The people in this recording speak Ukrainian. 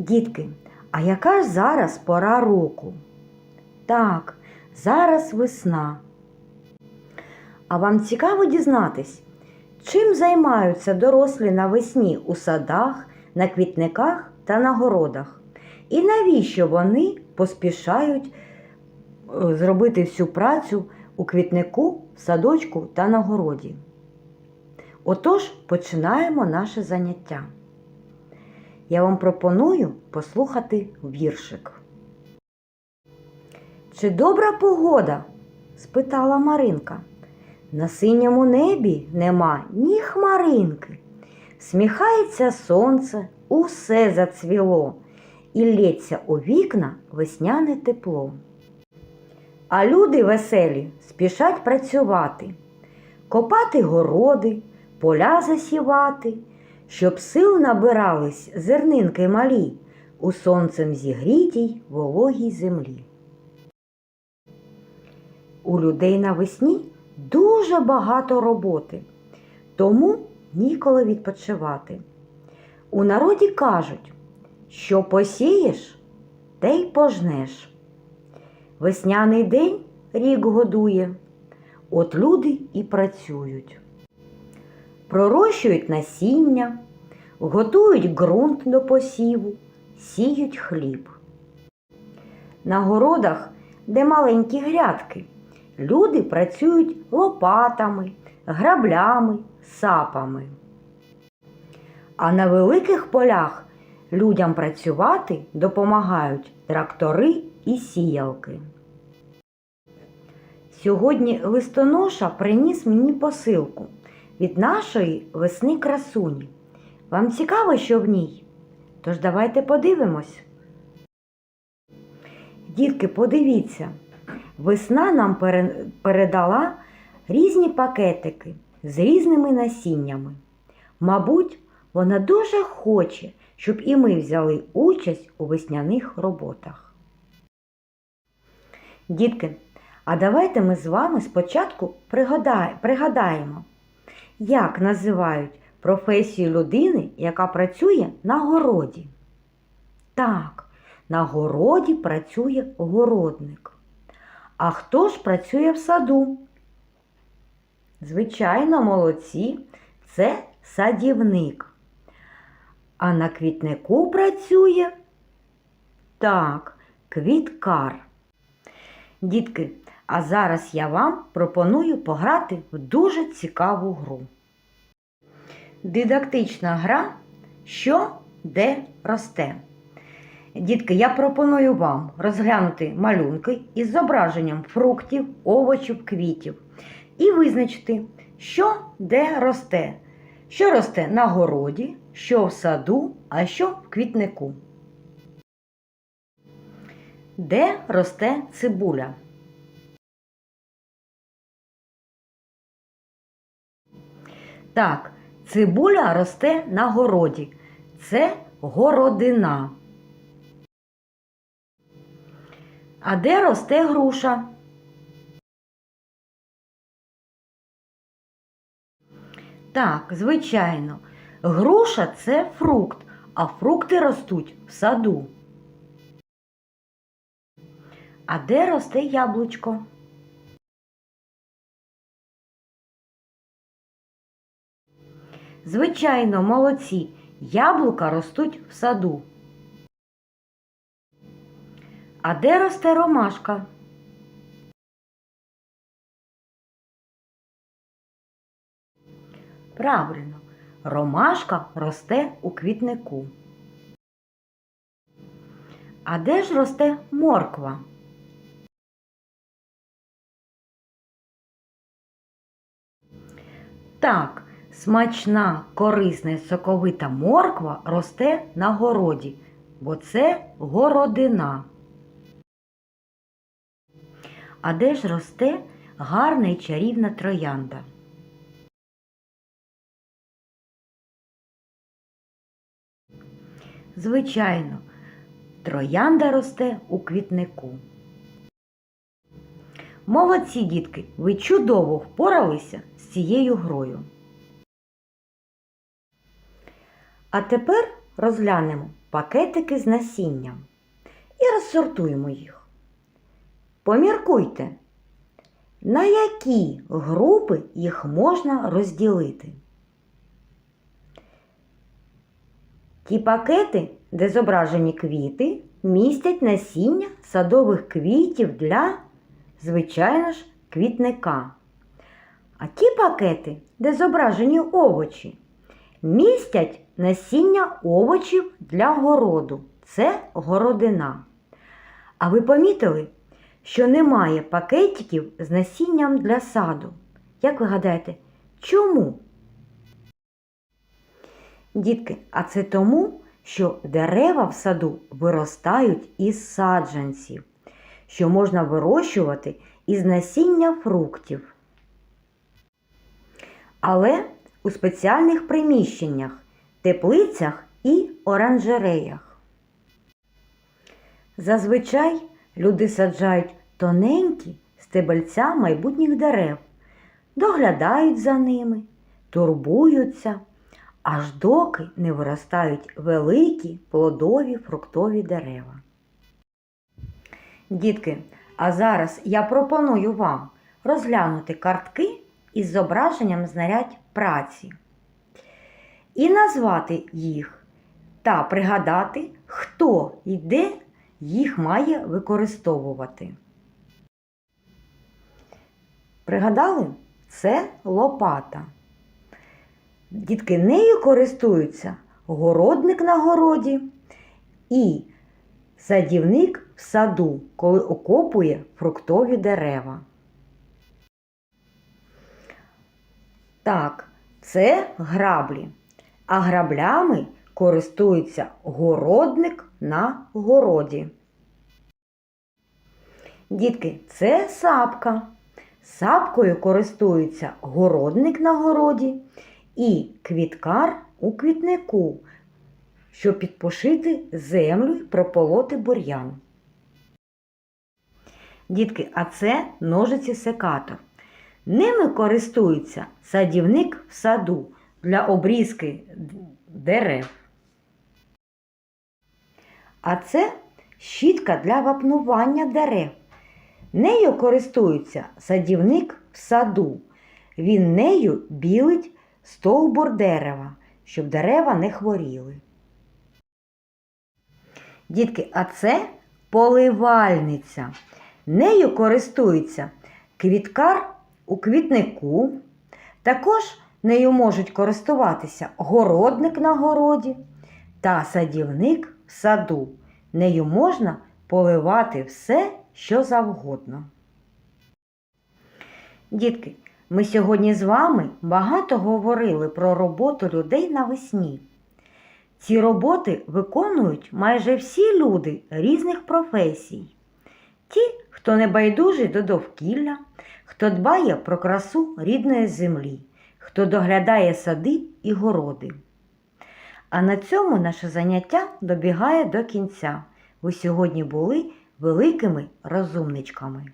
Дітки, а яка ж зараз пора року? Так, зараз весна. А вам цікаво дізнатись, чим займаються дорослі навесні у садах, на квітниках та на городах? І навіщо вони поспішають е, зробити всю працю у квітнику, садочку та на городі? Отож, починаємо наше заняття. Я вам пропоную послухати віршик. Чи добра погода? спитала Маринка. На синьому небі нема ні хмаринки. Сміхається сонце, усе зацвіло, і лється у вікна весняне тепло. А люди веселі спішать працювати, копати городи, поля засівати, щоб сил набирались зернинки малі у сонцем зігрітій вологій землі. У людей навесні дуже багато роботи, тому ніколи відпочивати. У народі кажуть, що посієш, те й пожнеш. Весняний день рік годує, от люди і працюють. Пророщують насіння, готують ґрунт до посіву, сіють хліб. На городах, де маленькі грядки, люди працюють лопатами, граблями, сапами. А на великих полях людям працювати допомагають трактори і сіялки. Сьогодні листоноша приніс мені посилку від нашої весни красуні. Вам цікаво, що в ній? Тож давайте подивимось. Дітки, подивіться, весна нам передала різні пакетики з різними насіннями. Мабуть, вона дуже хоче, щоб і ми взяли участь у весняних роботах. Дітки, а давайте ми з вами спочатку пригадаємо, як називають професію людини, яка працює на городі. Так, на городі працює городник. А хто ж працює в саду? Звичайно, молодці, це садівник. А на квітнику працює так, квіткар. Дітки, а зараз я вам пропоную пограти в дуже цікаву гру. Дидактична гра Що де росте. Дітки, я пропоную вам розглянути малюнки із зображенням фруктів, овочів, квітів і визначити, що де росте. Що росте на городі, що в саду, а що в квітнику. Де росте цибуля? Так, цибуля росте на городі. Це городина. А де росте груша? Так, звичайно, груша це фрукт, а фрукти ростуть в саду. А де росте яблучко? Звичайно, молодці, яблука ростуть в саду. А де росте ромашка? Правильно, ромашка росте у квітнику. А де ж росте морква? Так, смачна, корисна соковита морква росте на городі, бо це городина. А де ж росте гарна і чарівна троянда? Звичайно, троянда росте у квітнику. Молодці, дітки, ви чудово впоралися з цією грою. А тепер розглянемо пакетики з насінням і розсортуємо їх. Поміркуйте, на які групи їх можна розділити. Ті пакети, де зображені квіти, містять насіння садових квітів для, звичайно ж, квітника. А ті пакети, де зображені овочі, містять насіння овочів для городу. Це городина. А ви помітили, що немає пакетиків з насінням для саду? Як ви гадаєте, чому? Дітки, а це тому, що дерева в саду виростають із саджанців, що можна вирощувати із насіння фруктів. Але у спеціальних приміщеннях, теплицях і оранжереях. Зазвичай люди саджають тоненькі стебельця майбутніх дерев, доглядають за ними, турбуються, аж доки не виростають великі плодові фруктові дерева. Дітки, а зараз я пропоную вам розглянути картки із зображенням знарядь праці і назвати їх та пригадати, хто і де їх має використовувати. Пригадали? Це лопата. Дітки нею користуються городник на городі і садівник в саду, коли окопує фруктові дерева. Так, це граблі. А граблями користується городник на городі. Дітки, це сапка. Сапкою користується городник на городі і квіткар у квітнику, щоб підпошити землю і прополоти бур'ян. Дітки, а це ножиці секатор. Ними користується садівник в саду для обрізки дерев. А це щітка для вапнування дерев. Нею користується садівник в саду. Він нею білить стовбур дерева, щоб дерева не хворіли. Дітки, а це поливальниця. Нею користується квіткар у квітнику. Також нею можуть користуватися городник на городі та садівник в саду. Нею можна поливати все, що завгодно. Дітки, ми сьогодні з вами багато говорили про роботу людей навесні. Ці роботи виконують майже всі люди різних професій. Ті, хто не байдужий до довкілля, хто дбає про красу рідної землі, хто доглядає сади і городи. А на цьому наше заняття добігає до кінця. Ви сьогодні були великими розумничками.